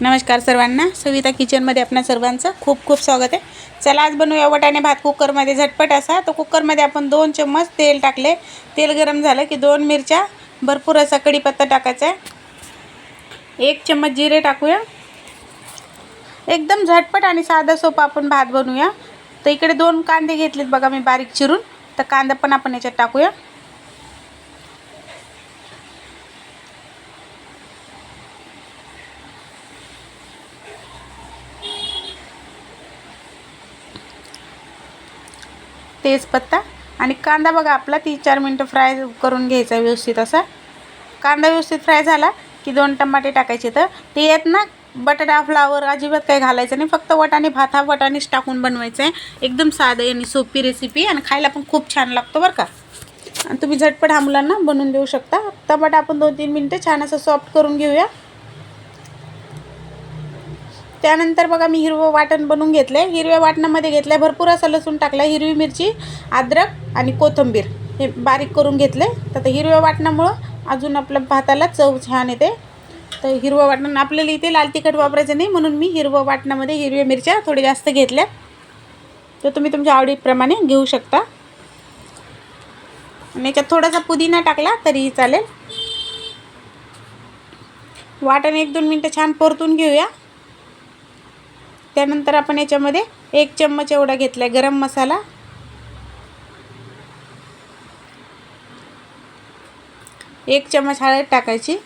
नमस्कार सर्वांना. सविता किचनमध्ये आपणा सर्वांचं खूप खूप स्वागत आहे. चला आज बनवूया वटाणे भात कुकरमध्ये. झटपट असा तर कुकरमध्ये आपण दोन चम्मच तेल टाकले. तेल गरम झालं की दोन मिरच्या भरपूर असा कढीपत्ता टाकायचा आहे. एक चम्मच जिरे टाकूया. एकदम झटपट आणि साधा सोपा आपण भात बनवूया. तर इकडे दोन कांदे घेतलेत बघा मी बारीक चिरून. तर कांदा पण आपण याच्यात टाकूया. तेजपत्ता आणि कांदा बघा आपला तीन चार मिनटं फ्राय करून घ्यायचा व्यवस्थित असा. कांदा व्यवस्थित फ्राय झाला की दोन टमाटे टाकायचे तर. ते येत ना बटाटा फ्लावर अजिबात काही घालायचं नाही फक्त वटाणे भात हा वटाणेच टाकून बनवायचा आहे. एकदम साधं आणि सोपी रेसिपी आणि खायला पण खूप छान लागतो बरं का. आणि तुम्ही झटपट हा मुलांना बनवून देऊ शकता. टमाटा आपण दोन तीन मिनटं छान असं सॉफ्ट करून घेऊया. त्यानंतर बघा मी हिरवं वाटण बनवून घेतलं आहे हिरव्या वाटणामध्ये घेतलं आहे भरपूर असं लसूण टाकलं आहे हिरवी मिरची अद्रक आणि कोथिंबीर हे बारीक करून घेतलं आहे तर आता हिरव्या वाटणामुळं अजून आपल्या भाताला चव छान येते. तर हिरवं वाटण आपल्याला इथे लाल तिखट वापरायचं नाही म्हणून मी हिरवं वाटणामध्ये हिरव्या मिरच्या थोडी जास्त घेतल्या. तर तुम्ही तुमच्या आवडीप्रमाणे घेऊ शकता. आणि याच्यात थोडासा पुदिना टाकला तरीही चालेल. वाटण एक दोन मिनटं छान परतून घेऊया. त्यानंतर आपण याच्यामध्ये एक चम्मच एवढा घेतला आहे गरम मसाला. एक चम्मच हळद टाकायची.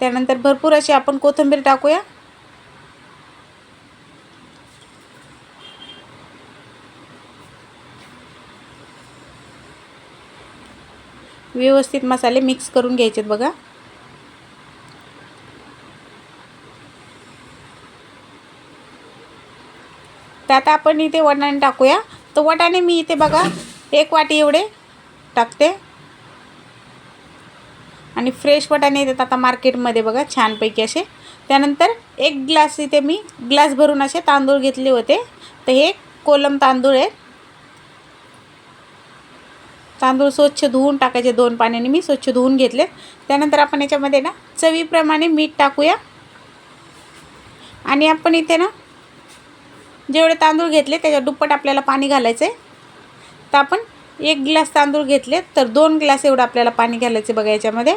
त्यानंतर भरपूर अशी आपण कोथिंबीर टाकूया. व्यवस्थित मसाले मिक्स करून घ्यायचेत बघा. तर आता आपण इथे वटाणे टाकूया. तर वटाणे मी इथे बघा एक वाटी एवढे टाकते. आणि फ्रेश वटाणे येतात आता मार्केटमध्ये बघा छानपैकी असे. त्यानंतर एक ग्लास इथे मी ग्लास भरून असे तांदूळ घेतले होते. तर हे कोलम तांदूळ आहेत. तांदूळ स्वच्छ धुवून टाकायचे दोन पाण्याने. मी स्वच्छ धुवून घेतले त्यानंतर आपण याच्यामध्ये ना चवीप्रमाणे मीठ टाकूया. आणि आपण इथे ना जेवढे तांदूळ घेतले त्याच्या दुप्पट आपल्याला पाणी घालायचं आहे तर आपण एक ग्लास तांदूळ घेतले तर दोन ग्लास एवढं आपल्याला पाणी घालायचं बघा याच्यामध्ये.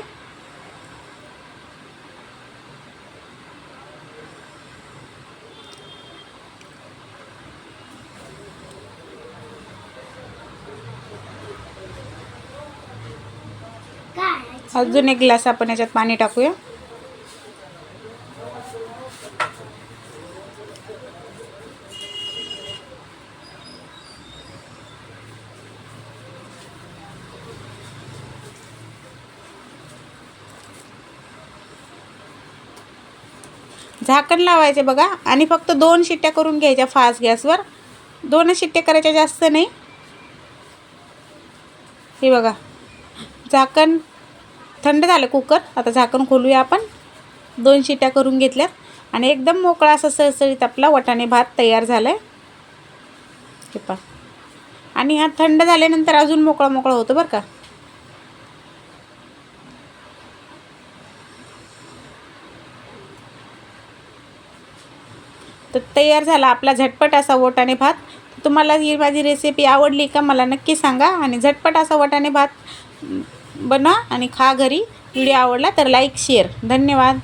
अजून एक ग्लास आपण याच्यात पाणी टाकूया. झाकण लावायचे बघा. आणि फक्त दोन शिट्ट्या करून घ्यायच्या फास्ट गॅसवर. दोनच शिट्ट्या करायच्या जास्त नाही. हे बघा. झाकण थंड झालं कुकर. आता झाकण खोलूया आपण. दोन शिट्ट्या करून घेतल्यात. आणि एकदम मोकळा असा सळसळीत आपला वटाणे भात तयार झाला आहे हे पा आणि हा थंड झाल्यानंतर अजून मोकळा मोकळा होतो बरं का. तर तयार झाला आपला झटपट असा वटाणे भात. तुम्हाला ही माझी रेसिपी आवडली का मला नक्की सांगा. आणि झटपट असा वटाणे भात बनवा आणि खा घरी. व्हिडिओ आवडला तर लाईक शेअर धन्यवाद.